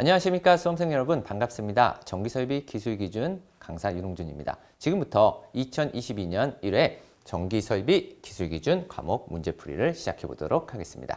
안녕하십니까 수험생 여러분 반갑습니다. 전기설비 기술기준 강사 윤홍준입니다. 지금부터 2022년 1회 전기설비 기술기준 과목 문제풀이를 시작해 보도록 하겠습니다.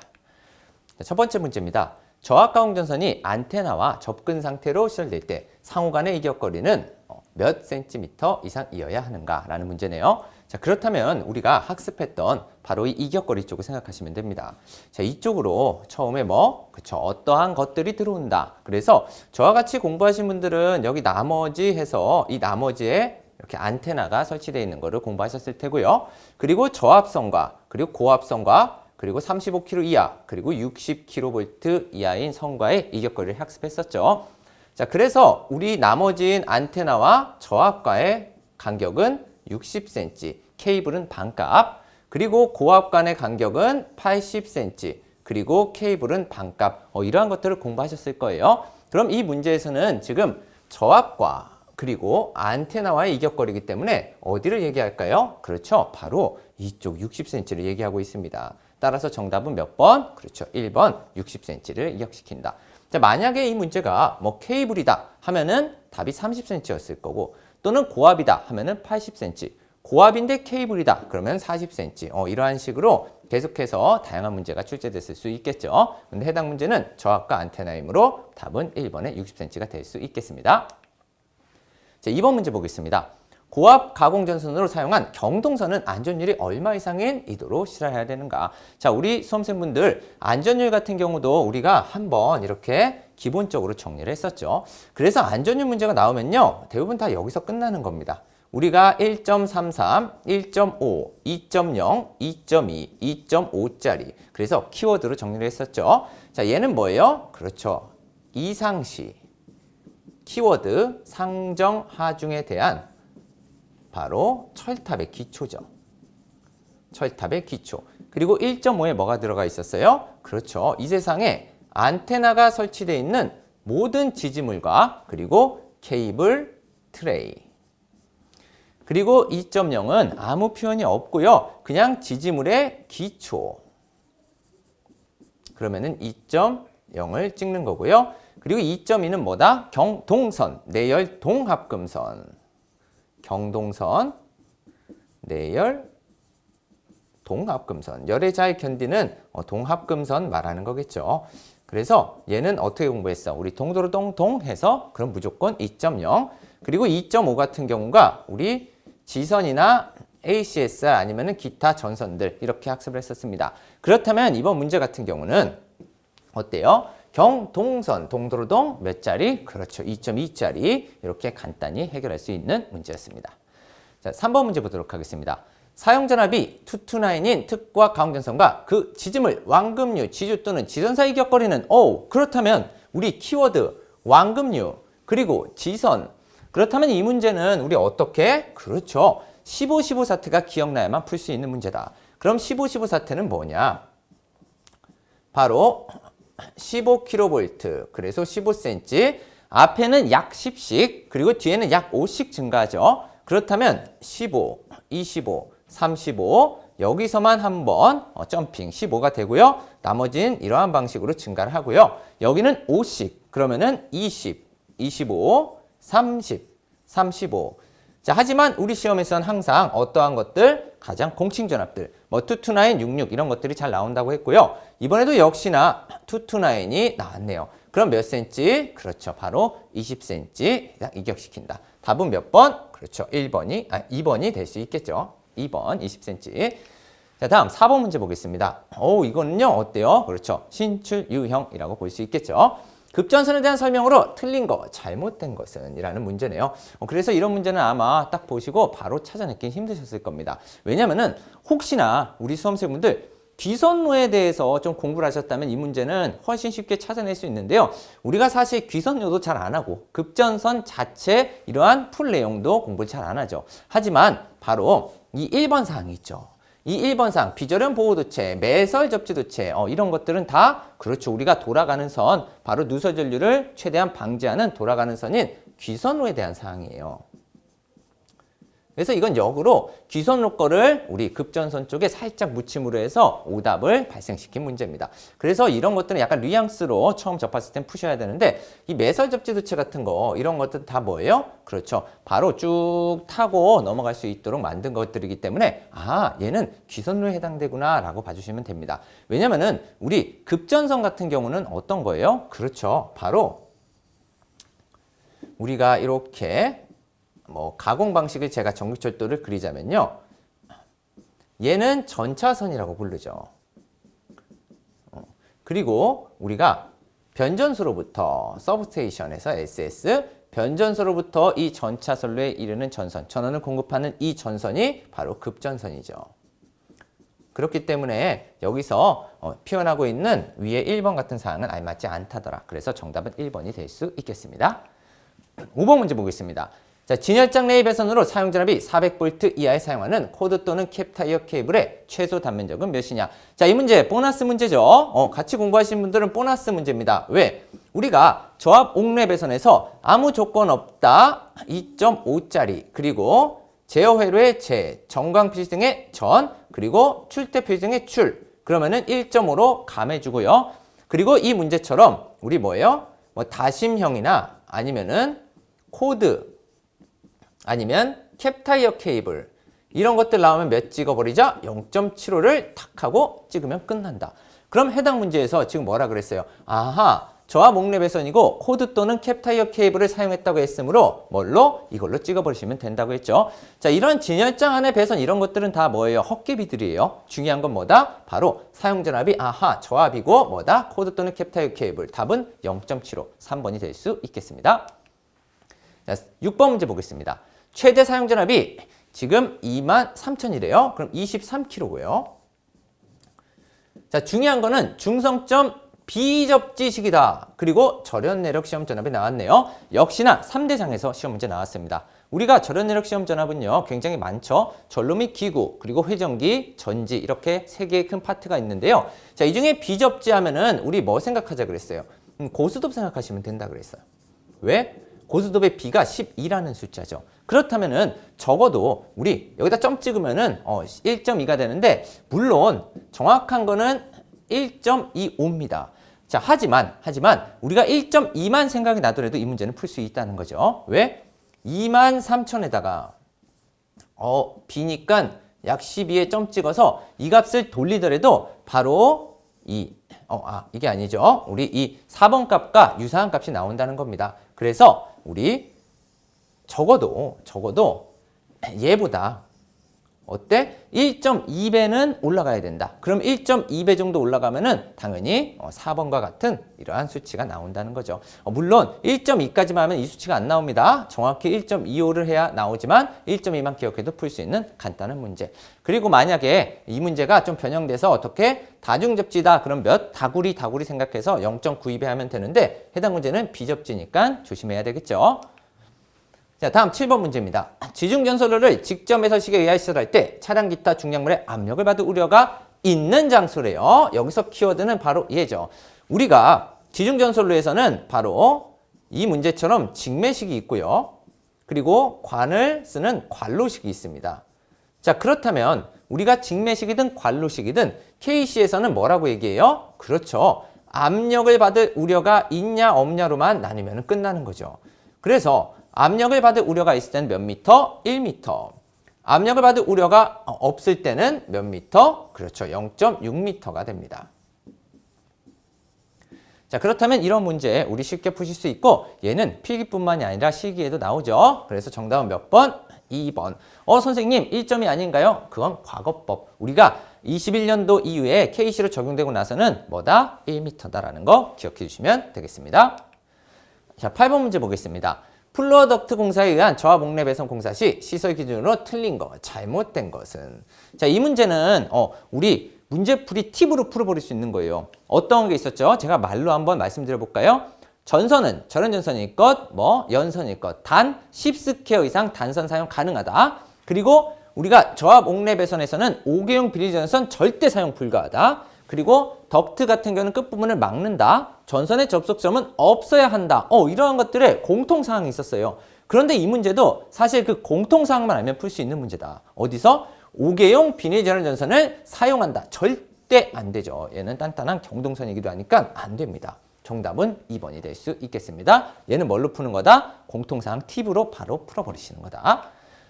자, 첫 번째 문제입니다. 저압가 공전선이 안테나와 접근 상태로 시설될 때 상호 간의 이격거리는 어, 몇 센티미터 이상이어야 하는가라는 문제네요. 자, 그렇다면 우리가 학습했던 바로 이 이격거리 쪽을 생각하시면 됩니다. 자, 이쪽으로 처음에 뭐, 그쵸, 어떠한 것들이 들어온다. 그래서 저와 같이 공부하신 분들은 여기 나머지 해서 이 나머지에 이렇게 안테나가 설치되어 있는 거를 공부하셨을 테고요. 그리고 저압선과 그리고 고압선과 그리고 35kV 이하, 그리고 60kV 이하인 선과의 이격거리를 학습했었죠. 자, 그래서 우리 나머진 안테나와 저압과의 간격은 60cm, 케이블은 반값, 그리고 고압 간의 간격은 80cm, 그리고 케이블은 반값. 어, 이러한 것들을 공부하셨을 거예요. 그럼 이 문제에서는 지금 저압과 그리고 안테나와의 이격거리이기 때문에 어디를 얘기할까요? 그렇죠. 바로 이쪽 60cm를 얘기하고 있습니다. 따라서 정답은 몇 번? 그렇죠. 1번 60cm를 이격시킨다. 자, 만약에 이 문제가 뭐 케이블이다 하면은 답이 30cm였을 거고 또는 고압이다 하면은 80cm. 고압인데 케이블이다 그러면 40cm. 어, 이러한 식으로 계속해서 다양한 문제가 출제됐을 수 있겠죠. 근데 해당 문제는 저압과 안테나이므로 답은 1번에 60cm가 될 수 있겠습니다. 자, 2번 문제 보겠습니다. 고압 가공 전선으로 사용한 경동선은 안전율이 얼마 이상인 이도로 실어야 되는가? 자, 우리 수험생분들 안전율 같은 경우도 우리가 한번 이렇게 기본적으로 정리를 했었죠. 그래서 안전율 문제가 나오면요. 대부분 다 여기서 끝나는 겁니다. 우리가 1.33, 1.5, 2.0, 2.2, 2.5짜리. 그래서 키워드로 정리를 했었죠. 자, 얘는 뭐예요? 그렇죠. 이상시. 키워드 상정 하중에 대한 바로 철탑의 기초죠. 철탑의 기초. 그리고 1.5에 뭐가 들어가 있었어요? 그렇죠. 이 세상에 안테나가 설치되어 있는 모든 지지물과 그리고 케이블 트레이. 그리고 2.0은 아무 표현이 없고요. 그냥 지지물의 기초. 그러면은 2.0을 찍는 거고요. 그리고 2.2는 뭐다? 경동선, 내열 동합금선. 경동선, 내열, 동합금선. 열에 잘 견디는 어, 동합금선 말하는 거겠죠. 그래서 얘는 어떻게 공부했어? 우리 동도로동동 해서 그럼 무조건 2.0. 그리고 2.5 같은 경우가 우리 지선이나 ACSR 아니면 기타 전선들 이렇게 학습을 했었습니다. 그렇다면 이번 문제 같은 경우는 어때요? 경동선, 동도로동 몇 자리? 그렇죠. 2.2짜리 이렇게 간단히 해결할 수 있는 문제였습니다. 자, 3번 문제 보도록 하겠습니다. 사용전압이 투투나인인 특과 가공전선과 그 지짐을 왕금류, 지주 또는 지선 사이 격거리는 오 그렇다면 우리 키워드 왕금류 그리고 지선 그렇다면 이 문제는 우리 어떻게? 그렇죠. 15, 15 사태가 기억나야만 풀 수 있는 문제다. 그럼 15, 15 사태는 뭐냐? 바로 15kV 그래서 15cm 앞에는 약 10씩 그리고 뒤에는 약 5씩 증가하죠. 그렇다면 15, 25, 35 여기서만 한번 어, 점핑 15가 되고요. 나머지는 이러한 방식으로 증가를 하고요. 여기는 5씩 그러면은 20, 25, 30, 35 자, 하지만 우리 시험에서는 항상 어떠한 것들, 가장 공칭 전압들, 뭐 투투나인, 66 이런 것들이 잘 나온다고 했고요. 이번에도 역시나 투투나인이 나왔네요. 그럼 몇 센치? 그렇죠. 바로 20cm 이격시킨다. 답은 몇 번? 그렇죠. 1번이, 아, 2번이 될 수 있겠죠. 2번 20cm. 자, 다음 4번 문제 보겠습니다. 오, 이거는요, 어때요? 그렇죠. 신출 유형이라고 볼 수 있겠죠. 급전선에 대한 설명으로 틀린 거, 잘못된 것은 이라는 문제네요. 어, 그래서 이런 문제는 아마 딱 보시고 바로 찾아내기 힘드셨을 겁니다. 왜냐면은 혹시나 우리 수험생분들 귀선로에 대해서 좀 공부를 하셨다면 이 문제는 훨씬 쉽게 찾아낼 수 있는데요. 우리가 사실 귀선로도 잘 안 하고 급전선 자체 이러한 풀 내용도 공부를 잘 안 하죠. 하지만 바로 이 1번 사항이 있죠. 이 1번상 비절연 보호도체, 매설 접지도체 어, 이런 것들은 다 그렇죠. 우리가 돌아가는 선, 바로 누설전류를 최대한 방지하는 돌아가는 선인 귀선로에 대한 사항이에요. 그래서 이건 역으로 귀선로 거를 우리 급전선 쪽에 살짝 묻힘으로 해서 오답을 발생시킨 문제입니다. 그래서 이런 것들은 약간 뉘앙스로 처음 접했을 땐 푸셔야 되는데 이 매설 접지도체 같은 거 이런 것들 다 뭐예요? 그렇죠. 바로 쭉 타고 넘어갈 수 있도록 만든 것들이기 때문에 아 얘는 귀선로에 해당되구나 라고 봐주시면 됩니다. 왜냐면은 우리 급전선 같은 경우는 어떤 거예요? 그렇죠. 바로 우리가 이렇게 뭐 가공 방식을 제가 전기철도를 그리자면요. 얘는 전차선이라고 부르죠. 어, 그리고 우리가 변전소로부터 서브스테이션에서 SS 변전소로부터 이 전차선로에 이르는 전선, 전원을 공급하는 이 전선이 바로 급전선이죠. 그렇기 때문에 여기서 어, 표현하고 있는 위에 1번 같은 사항은 알맞지 않다더라. 그래서 정답은 1번이 될 수 있겠습니다. 5번 문제 보겠습니다. 자, 진열장 내의 배선으로 사용 전압이 400V 이하에 사용하는 코드 또는 캡 타이어 케이블의 최소 단면적은 몇이냐? 자, 이 문제 보너스 문제죠. 어, 같이 공부하신 분들은 보너스 문제입니다. 왜? 우리가 저압 옥내 배선에서 아무 조건 없다 2.5짜리 그리고 제어 회로의 제, 정광 표시 등의 전, 그리고 출대 표시 등의 출. 그러면은 1.5로 감해주고요. 그리고 이 문제처럼 우리 뭐예요? 뭐 다심형이나 아니면은 코드 아니면 캡타이어 케이블 이런 것들 나오면 몇 찍어버리자? 0.75를 탁 하고 찍으면 끝난다. 그럼 해당 문제에서 지금 뭐라 그랬어요? 아하, 저와 목내 배선이고 코드 또는 캡타이어 케이블을 사용했다고 했으므로 뭘로? 이걸로 찍어버리시면 된다고 했죠. 자, 이런 진열장 안에 배선 이런 것들은 다 뭐예요? 헛개비들이에요. 중요한 건 뭐다? 바로 사용 전압이 아하, 저압이고 뭐다? 코드 또는 캡타이어 케이블. 답은 0.75, 3번이 될 수 있겠습니다. 자, 6번 문제 보겠습니다. 최대 사용 전압이 지금 2만 3천이래요. 그럼 23kg고요. 자, 중요한 거는 중성점 비접지식이다. 그리고 절연 내력 시험 전압이 나왔네요. 역시나 3대장에서 시험 문제 나왔습니다. 우리가 절연 내력 시험 전압은요, 굉장히 많죠. 전로 및 기구, 그리고 회전기, 전지 이렇게 세 개의 큰 파트가 있는데요. 자, 이 중에 비접지 하면은 우리 뭐 생각하자 그랬어요? 음, 고스톱 생각하시면 된다 그랬어요. 왜? 고스톱의 B가 12라는 숫자죠. 그렇다면은 적어도 우리 여기다 점 찍으면은 어 1.2가 되는데 물론 정확한 거는 1.25입니다. 자, 하지만 하지만 우리가 1.2만 생각이 나더라도 이 문제는 풀 수 있다는 거죠. 왜? 2만 3천에다가 어 B니까 약 12에 점 찍어서 이 값을 돌리더라도 바로 이 어, 아, 이게 아니죠. 우리 이 4번 값과 유사한 값이 나온다는 겁니다. 그래서 우리 적어도 적어도 얘보다 어때? 1.2배는 올라가야 된다. 그럼 1.2배 정도 올라가면은 당연히 4번과 같은 이러한 수치가 나온다는 거죠. 어, 물론 1.2까지만 하면 이 수치가 안 나옵니다. 정확히 1.25를 해야 나오지만 1.2만 기억해도 풀 수 있는 간단한 문제. 그리고 만약에 이 문제가 좀 변형돼서 어떻게 다중접지다 그럼 몇 다구리 다구리 생각해서 0.92배 하면 되는데 해당 문제는 비접지니까 조심해야 되겠죠. 자, 다음 7번 문제입니다. 지중전선로를 직접 매설식에 의하여 시설할 때 차량 기타 중량물의 압력을 받을 우려가 있는 장소래요. 여기서 키워드는 바로 얘죠. 우리가 지중전선로에서는 바로 이 문제처럼 직매식이 있고요. 그리고 관을 쓰는 관로식이 있습니다. 자, 그렇다면 우리가 직매식이든 관로식이든 KC에서는 뭐라고 얘기해요? 그렇죠. 압력을 받을 우려가 있냐 없냐로만 나뉘면 끝나는 거죠. 그래서 압력을 받을 우려가 있을 때는 몇 미터? 1미터. 압력을 받을 우려가 없을 때는 몇 미터? 그렇죠. 0.6미터가 됩니다. 자, 그렇다면 이런 문제 우리 쉽게 푸실 수 있고 얘는 필기뿐만이 아니라 실기에도 나오죠. 그래서 정답은 몇 번? 2번. 어, 선생님 1점이 아닌가요? 그건 과거법. 우리가 21년도 이후에 KC로 적용되고 나서는 뭐다? 1m다라는 거 기억해 주시면 되겠습니다. 자, 8번 문제 보겠습니다. 플로어덕트 공사에 의한 저압 옥내 배선 공사 시 시설 기준으로 틀린 것, 잘못된 것은 자, 이 문제는 어, 우리 문제풀이 팁으로 풀어버릴 수 있는 거예요. 어떤 게 있었죠? 제가 말로 한번 말씀드려 볼까요? 전선은 절연 전선일 것, 뭐 연선일 것, 단 10스퀘어 이상 단선 사용 가능하다. 그리고 우리가 저압 옥내 배선에서는 5개용 비닐 전선 절대 사용 불가하다. 그리고 덕트 같은 경우는 끝부분을 막는다. 전선의 접속점은 없어야 한다. 어, 이러한 것들의 공통 사항이 있었어요. 그런데 이 문제도 사실 그 공통사항만 알면 풀 수 있는 문제다. 어디서? 5개용 비닐전원 전선을 사용한다. 절대 안 되죠. 얘는 단단한 경동선이기도 하니까 안 됩니다. 정답은 2번이 될 수 있겠습니다. 얘는 뭘로 푸는 거다? 공통사항 팁으로 바로 풀어버리시는 거다.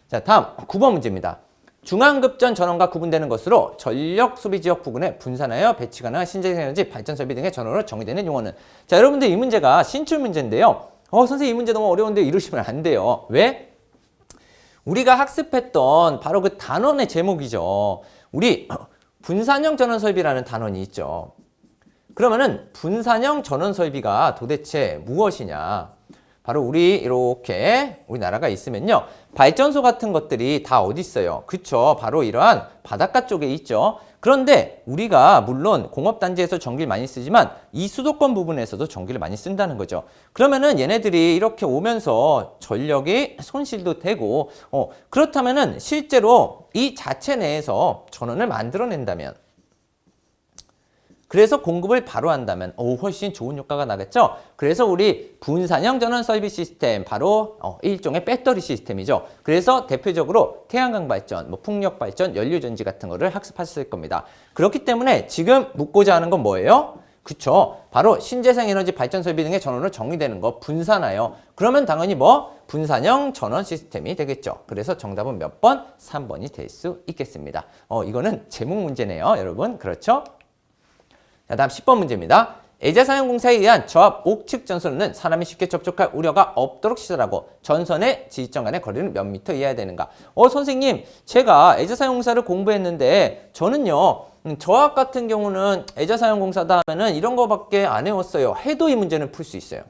자, 다음 9번 문제입니다. 중앙급전 전원과 구분되는 것으로 전력 소비 지역 부근에 분산하여 배치 가능한 신재생에너지 발전 설비 등의 전원으로 정의되는 용어는 자, 여러분들 이 문제가 신출 문제인데요. 어, 선생님 이 문제 너무 어려운데 이러시면 안 돼요. 왜? 우리가 학습했던 바로 그 단원의 제목이죠. 우리 분산형 전원 설비라는 단원이 있죠. 그러면은 분산형 전원 설비가 도대체 무엇이냐? 바로 우리 이렇게 우리나라가 있으면요. 발전소 같은 것들이 다 어디 있어요? 그쵸. 바로 이러한 바닷가 쪽에 있죠. 그런데 우리가 물론 공업단지에서 전기를 많이 쓰지만 이 수도권 부분에서도 전기를 많이 쓴다는 거죠. 그러면은 얘네들이 이렇게 오면서 전력이 손실도 되고, 어, 그렇다면은 실제로 이 자체 내에서 전원을 만들어낸다면 그래서 공급을 바로 한다면 오, 훨씬 좋은 효과가 나겠죠. 그래서 우리 분산형 전원 설비 시스템 바로 어, 일종의 배터리 시스템이죠. 그래서 대표적으로 태양광 발전, 뭐 풍력 발전, 연료 전지 같은 거를 학습하셨을 겁니다. 그렇기 때문에 지금 묻고자 하는 건 뭐예요? 그쵸. 바로 신재생 에너지 발전 설비 등의 전원으로 정의되는 거 분산하여. 그러면 당연히 뭐 분산형 전원 시스템이 되겠죠. 그래서 정답은 몇 번? 3번이 될 수 있겠습니다. 어, 이거는 제목 문제네요, 여러분. 그렇죠? 자, 다음 10번 문제입니다. 애자사용 공사에 의한 저압 옥측 전선은 사람이 쉽게 접촉할 우려가 없도록 시설하고 전선의 지지점 간의 거리는 몇 미터 이하야 되는가? 어, 선생님, 제가 애자사용 공사를 공부했는데 저는요, 음, 저압 같은 경우는 애자사용 공사다 하면은 이런 거밖에 안 해왔어요. 해도 이 문제는 풀 수 있어요.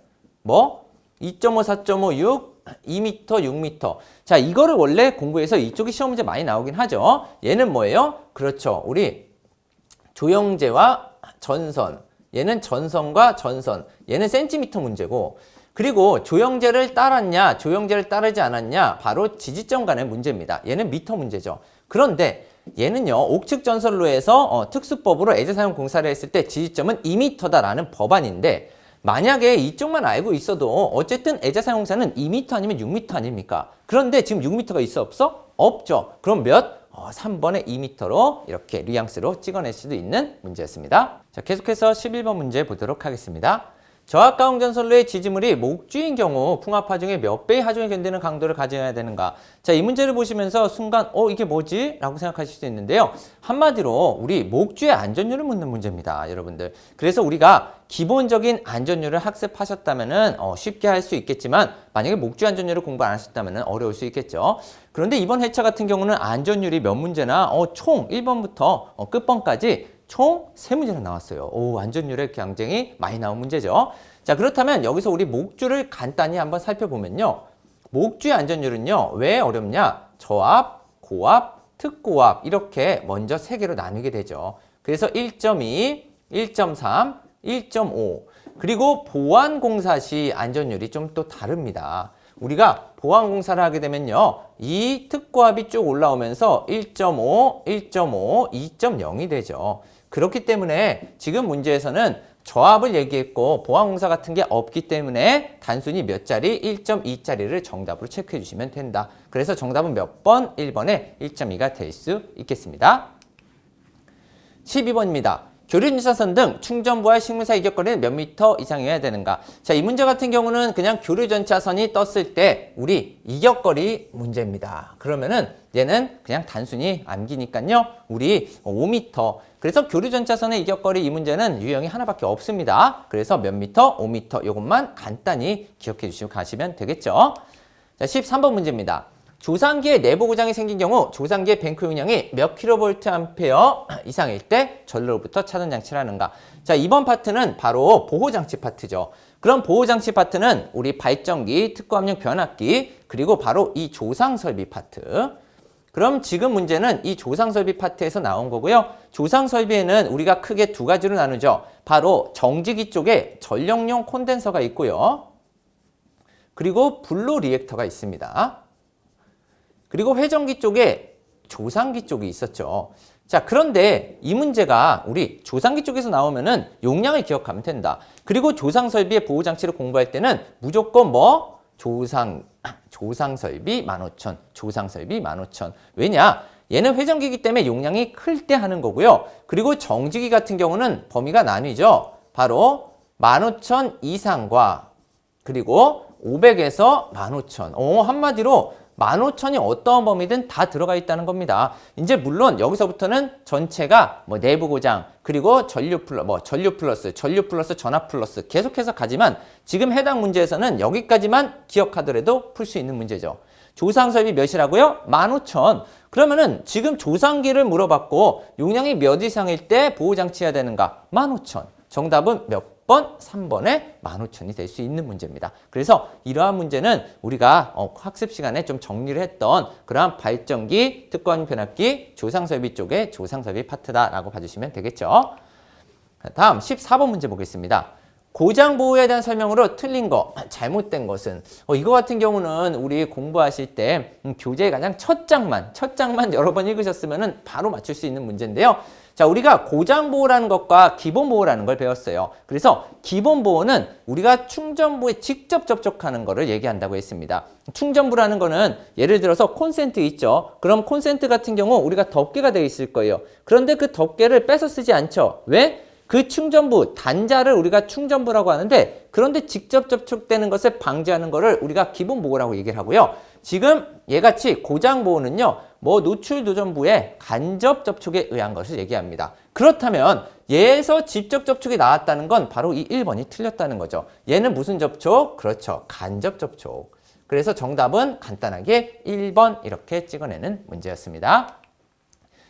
뭐? 2.5, 4.5, 6, 2m, 6m. 자, 이거를 원래 공부해서 이쪽이 시험 문제 많이 나오긴 하죠. 얘는 뭐예요? 그렇죠. 우리 조영제와 전선. 얘는 전선과 전선. 얘는 센티미터 문제고. 그리고 조영제를 따랐냐, 조영제를 따르지 않았냐, 바로 지지점 간의 문제입니다. 얘는 미터 문제죠. 그런데 얘는요, 옥측 전선로에서 어, 특수법으로 애제 사용 공사를 했을 때 지지점은 2m다라는 법안인데, 만약에 이쪽만 알고 있어도 어쨌든 애자 사용사는 2m 아니면 6m 아닙니까? 그런데 지금 6m가 있어 없어? 없죠. 그럼 몇? 어, 3번의 2m로 이렇게 뉘앙스로 찍어낼 수도 있는 문제였습니다. 자, 계속해서 11번 문제 보도록 하겠습니다. 저압가 홍전선로의 지지물이 목주인 경우 풍압 하중의 몇 배의 하중에 견디는 강도를 가져야 되는가? 자, 이 문제를 보시면서 순간 어 이게 뭐지? 라고 생각하실 수 있는데요. 한마디로 우리 목주의 안전율을 묻는 문제입니다, 여러분들. 그래서 우리가 기본적인 안전율을 학습하셨다면 은 어, 쉽게 할 수 있겠지만 만약에 목주 안전율을 공부 안 하셨다면은 어려울 수 있겠죠. 그런데 이번 회차 같은 경우는 안전율이 몇 문제나 어, 총 1번부터 어, 끝번까지 총 세 문제나 나왔어요. 오, 안전율의 경쟁이 많이 나온 문제죠. 자, 그렇다면 여기서 우리 목주를 간단히 한번 살펴보면요. 목주의 안전율은요, 왜 어렵냐? 저압, 고압, 특고압, 이렇게 먼저 세 개로 나누게 되죠. 그래서 1.2, 1.3, 1.5. 그리고 보안공사 시 안전율이 좀 또 다릅니다. 우리가 보안공사를 하게 되면요. 이 특고압이 쭉 올라오면서 1.5, 1.5, 2.0이 되죠. 그렇기 때문에 지금 문제에서는 저압을 얘기했고 보안공사 같은 게 없기 때문에 단순히 몇 자리? 1.2짜리를 정답으로 체크해 주시면 된다. 그래서 정답은 몇 번? 1번에 1.2가 될 수 있겠습니다. 12번입니다. 교류전차선 등 충전부와 식물사 이격거리는 몇 미터 이상이어야 되는가? 자, 이 문제 같은 경우는 그냥 교류전차선이 떴을 때 우리 이격거리 문제입니다. 그러면은 얘는 그냥 단순히 암기니까요. 우리 5미터. 그래서 교류전차선의 이격거리 이 문제는 유형이 하나밖에 없습니다. 그래서 몇 미터? 5미터. 이것만 간단히 기억해 주시고 가시면 되겠죠. 자, 13번 문제입니다. 조상기의 내부 고장이 생긴 경우 조상기의 뱅크 용량이 몇 킬로볼트 암페어 이상일 때 전로부터 차단 장치를 하는가? 자, 이번 파트는 바로 보호 장치 파트죠. 그럼 보호 장치 파트는 우리 발전기, 특고압력 변압기, 그리고 바로 이 조상 설비 파트. 그럼 지금 문제는 이 조상 설비 파트에서 나온 거고요. 조상 설비에는 우리가 크게 두 가지로 나누죠. 바로 정지기 쪽에 전력용 콘덴서가 있고요. 그리고 블루 리액터가 있습니다. 그리고 회전기 쪽에 조상기 쪽이 있었죠. 자, 그런데 이 문제가 우리 조상기 쪽에서 나오면은 용량을 기억하면 된다. 그리고 조상 설비의 보호 장치를 공부할 때는 무조건 뭐 조상 조상 설비 15,000, 조상 설비 15,000. 왜냐? 얘는 회전기기 때문에 용량이 클 때 하는 거고요. 그리고 정지기 같은 경우는 범위가 나뉘죠. 바로 15,000 이상과 그리고 500에서 15,000. 어, 한마디로 15,000이 어떠한 범위든 다 들어가 있다는 겁니다. 이제 물론 여기서부터는 전체가 뭐 내부 고장 그리고 전류 플러스 뭐 전류 플러스 전류 플러스 전압 플러스 계속해서 가지만 지금 해당 문제에서는 여기까지만 기억하더라도 풀 수 있는 문제죠. 조상 설비 몇이라고요? 15,000. 그러면은 지금 조상기를 물어봤고 용량이 몇 이상일 때 보호 장치 해야 되는가? 15,000. 정답은 몇 번? 3번에 15,000이 될 수 있는 문제입니다. 그래서 이러한 문제는 우리가 어, 학습 시간에 좀 정리를 했던 그러한 발전기, 특권 변압기, 조상설비 쪽의 조상설비 파트다라고 봐주시면 되겠죠. 다음 14번 문제 보겠습니다. 고장 보호에 대한 설명으로 틀린 거, 잘못된 것은 어, 이거 같은 경우는 우리 공부하실 때 음, 교재의 가장 첫 장만, 첫 장만 여러 번 읽으셨으면 바로 맞출 수 있는 문제인데요. 자, 우리가 고장 보호라는 것과 기본 보호라는 걸 배웠어요. 그래서 기본 보호는 우리가 충전부에 직접 접촉하는 것을 얘기한다고 했습니다. 충전부라는 거는 예를 들어서 콘센트 있죠. 그럼 콘센트 같은 경우 우리가 덮개가 되어 있을 거예요. 그런데 그 덮개를 뺏어 쓰지 않죠. 왜? 그 충전부, 단자를 우리가 충전부라고 하는데 그런데 직접 접촉되는 것을 방지하는 것을 우리가 기본 보호라고 얘기를 하고요. 지금 얘같이 고장 보호는요. 뭐 노출 도전부에 간접 접촉에 의한 것을 얘기합니다. 그렇다면 얘에서 직접 접촉이 나왔다는 건 바로 이 1번이 틀렸다는 거죠. 얘는 무슨 접촉? 그렇죠. 간접 접촉. 그래서 정답은 간단하게 1번 이렇게 찍어내는 문제였습니다.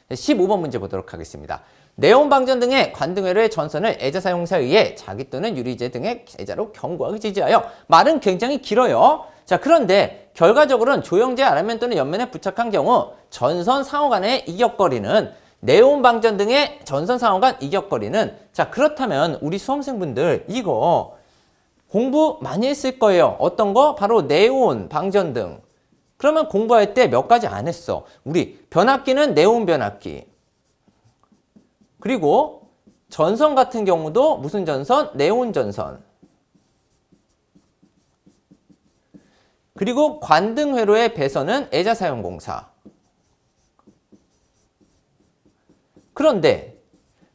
15번 문제 보도록 하겠습니다. 네온 방전 등의 관등회로의 전선을 애자 사용사에 의해 자기 또는 유리제 등의 애자로 견고하게 지지하여 말은 굉장히 길어요. 자 그런데 결과적으로는 조형제 아라면 또는 옆면에 부착한 경우 전선 상호 간의 이격거리는 네온 방전 등의 전선 상호 간 이격거리는 자 그렇다면 우리 수험생분들 이거 공부 많이 했을 거예요. 어떤 거? 바로 네온 방전 등. 그러면 공부할 때 몇 가지 안 했어. 우리 변압기는 네온 변압기. 그리고 전선 같은 경우도 무슨 전선? 네온 전선. 그리고 관등 회로의 배선은 애자사용공사. 그런데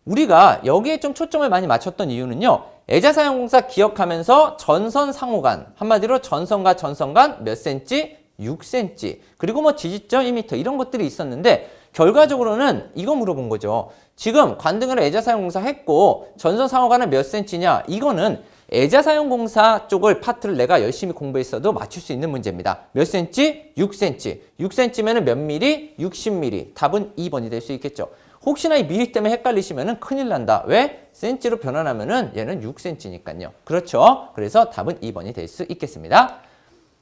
우리가 여기에 좀 초점을 많이 맞췄던 이유는요. 애자사용공사 기억하면서 전선 상호간, 한마디로 전선과 전선 간 몇 센치? 6cm. 그리고 뭐 지지점 1m 이런 것들이 있었는데 결과적으로는 이거 물어본 거죠. 지금 관등으로 애자 사용공사 했고 전선 상호간은 몇 cm냐? 이거는 애자 사용공사 쪽을 파트를 내가 열심히 공부했어도 맞출 수 있는 문제입니다. 몇 cm? 6cm. 6cm면은 몇 미리? 60mm. 답은 2번이 될 수 있겠죠. 혹시나 이 미리 때문에 헷갈리시면은 큰일 난다. 왜? 센치로 변환하면 은 얘는 6cm니까요. 그렇죠? 그래서 답은 2번이 될 수 있겠습니다.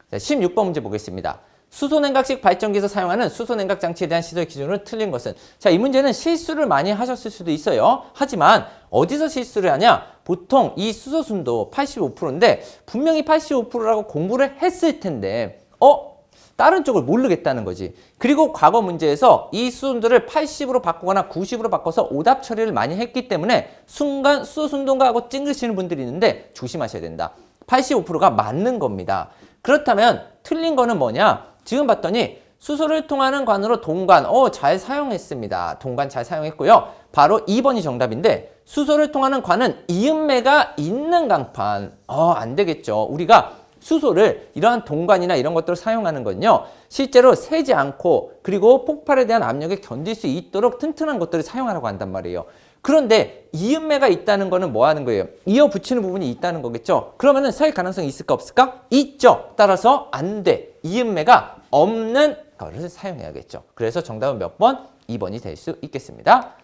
자, 16번 문제 보겠습니다. 수소냉각식 발전기에서 사용하는 수소냉각 장치에 대한 시설 기준으로 틀린 것은 자, 이 문제는 실수를 많이 하셨을 수도 있어요. 하지만 어디서 실수를 하냐? 보통 이 수소 순도 85%인데 분명히 85%라고 공부를 했을 텐데 어? 다른 쪽을 모르겠다는 거지. 그리고 과거 문제에서 이 수순도를 80으로 바꾸거나 90으로 바꿔서 오답 처리를 많이 했기 때문에 순간 수소 순도인가 하고 찡그시는 분들이 있는데 조심하셔야 된다. 85%가 맞는 겁니다. 그렇다면 틀린 거는 뭐냐? 지금 봤더니 수소를 통하는 관으로 동관, 어, 잘 사용했습니다. 동관 잘 사용했고요. 바로 2번이 정답인데 수소를 통하는 관은 이음매가 있는 강판. 어, 안 되겠죠. 우리가 수소를 이러한 동관이나 이런 것들을 사용하는 건요. 실제로 새지 않고 그리고 폭발에 대한 압력에 견딜 수 있도록 튼튼한 것들을 사용하라고 한단 말이에요. 그런데 이음매가 있다는 거는 뭐 하는 거예요? 이어 붙이는 부분이 있다는 거겠죠? 그러면은 살 가능성이 있을까 없을까? 있죠. 따라서 안 돼. 이음매가 없는 거를 사용해야겠죠. 그래서 정답은 몇 번? 2번이 될 수 있겠습니다.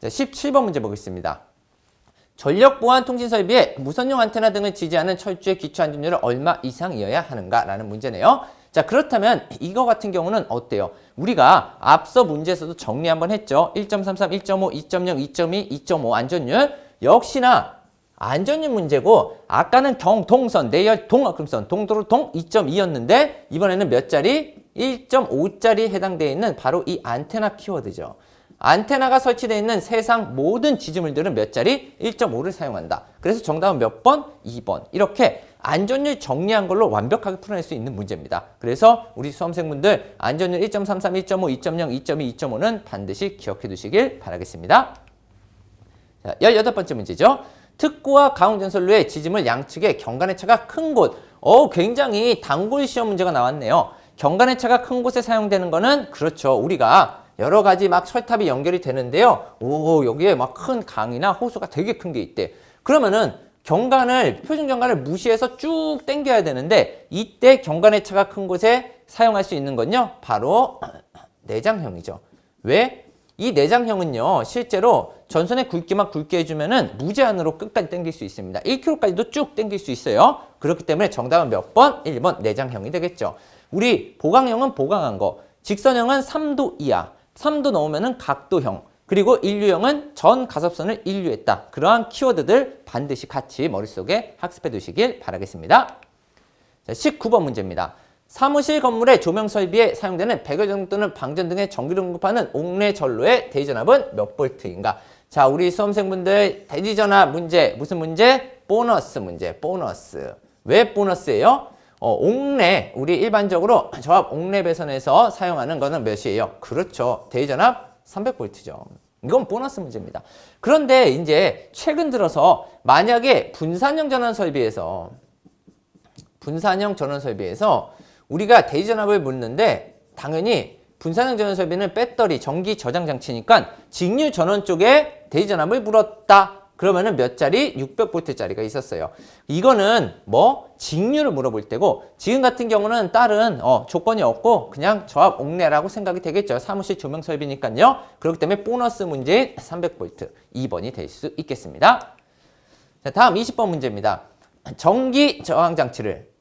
자, 17번 문제 보겠습니다. 전력 보안 통신 설비에 무선용 안테나 등을 지지하는 철주의 기초 안전율을 얼마 이상이어야 하는가라는 문제네요. 자, 그렇다면 이거 같은 경우는 어때요? 우리가 앞서 문제에서도 정리 한번 했죠. 1.33, 1.5, 2.0, 2.2, 2.5 안전율. 역시나 안전율 문제고 아까는 경동선, 내열 동학금선, 동도로 동 2.2였는데 이번에는 몇 자리? 1.5짜리 해당되어 있는 바로 이 안테나 키워드죠. 안테나가 설치되어 있는 세상 모든 지지물들은 몇 자리? 1.5를 사용한다. 그래서 정답은 몇 번? 2번. 이렇게 안전율 정리한 걸로 완벽하게 풀어낼 수 있는 문제입니다. 그래서 우리 수험생분들 안전율 1.33, 1.5, 2.0, 2.2, 2.5는 반드시 기억해 두시길 바라겠습니다. 자, 18번째 문제죠. 특구와 가운전선로의 지지물 양측에 경관의 차가 큰 곳. 어, 굉장히 단골 시험 문제가 나왔네요. 경관의 차가 큰 곳에 사용되는 거는 그렇죠. 우리가 여러 가지 막 철탑이 연결이 되는데요. 오, 여기에 막 큰 강이나 호수가 되게 큰 게 있대. 그러면은 경관을 표준 경관을 무시해서 쭉 당겨야 되는데 이때 경관의 차가 큰 곳에 사용할 수 있는 건요. 바로 내장형이죠. 왜? 이 내장형은요, 실제로 전선의 굵기만 굵게 해주면은 무제한으로 끝까지 당길 수 있습니다. 1km까지도 쭉 당길 수 있어요. 그렇기 때문에 정답은 몇 번? 1번 내장형이 되겠죠. 우리 보강형은 보강한 거, 직선형은 3도 이하, 3도 넘으면은 각도형, 그리고 인류형은 전 가섭선을 인류했다. 그러한 키워드들 반드시 같이 머릿속에 학습해 두시길 바라겠습니다. 자, 19번 문제입니다. 사무실 건물의 조명 설비에 사용되는 백여전 또는 방전 등의 전기를 공급하는 옥내 전로의 대전압은 몇 볼트인가? 자, 우리 수험생분들 대지전압 문제 무슨 문제? 보너스 문제. 보너스. 왜 보너스예요? 어, 옥내 우리 일반적으로 저압 옥내 배선에서 사용하는 거는 몇이에요? 그렇죠. 대전압 300볼트죠. 이건 보너스 문제입니다. 그런데 이제 최근 들어서 만약에 분산형 전원 설비에서 분산형 전원 설비에서 우리가 대전압을 묻는데 당연히 분산형 전원 설비는 배터리, 전기 저장 장치니까 직류 전원 쪽에 대전압을 물었다. 그러면은 몇 짜리? 600볼트짜리가 있었어요. 이거는 뭐 직류를 물어볼 때고 지금 같은 경우는 다른 어, 조건이 없고 그냥 저압 옥내라고 생각이 되겠죠. 사무실 조명 설비니까요. 그렇기 때문에 보너스 문제인 300볼트 2번이 될 수 있겠습니다. 자, 다음 20번 문제입니다. 전기 저항 장치를 어,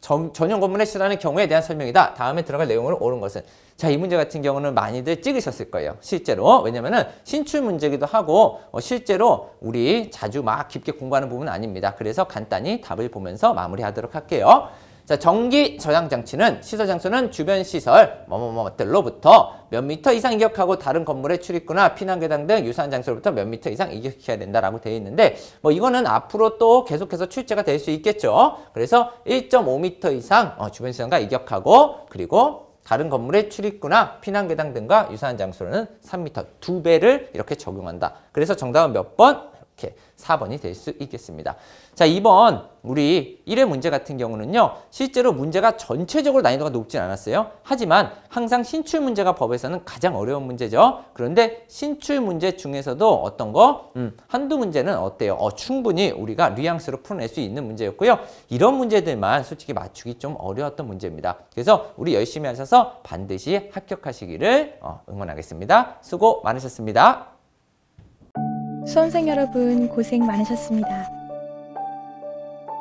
전, 전용 건물에 실하는 경우에 대한 설명이다. 다음에 들어갈 내용으로 옳은 것은 자, 이 문제 같은 경우는 많이들 찍으셨을 거예요. 실제로. 왜냐면은 신출 문제기도 하고 어, 실제로 우리 자주 막 깊게 공부하는 부분은 아닙니다. 그래서 간단히 답을 보면서 마무리하도록 할게요. 자, 전기 저장 장치는 시설 장소는 주변 시설 뭐뭐뭐들로부터 몇 미터 이상 이격하고 다른 건물의 출입구나 피난 계단 등 유사한 장소로부터 몇 미터 이상 이격해야 된다라고 되어 있는데 뭐 이거는 앞으로 또 계속해서 출제가 될 수 있겠죠. 그래서 1.5미터 이상 어, 주변 시설과 이격하고 그리고 다른 건물의 출입구나 피난 계단 등과 유사한 장소로는 3m 두 배를 이렇게 적용한다. 그래서 정답은 몇 번? 이렇게 4번이 될 수 있겠습니다. 자, 2번 우리 1회 문제 같은 경우는요. 실제로 문제가 전체적으로 난이도가 높진 않았어요. 하지만 항상 신출 문제가 법에서는 가장 어려운 문제죠. 그런데 신출 문제 중에서도 어떤 거? 음, 한두 문제는 어때요? 어, 충분히 우리가 뉘앙스로 풀어낼 수 있는 문제였고요. 이런 문제들만 솔직히 맞추기 좀 어려웠던 문제입니다. 그래서 우리 열심히 하셔서 반드시 합격하시기를 어, 응원하겠습니다. 수고 많으셨습니다. 수험생 여러분 고생 많으셨습니다.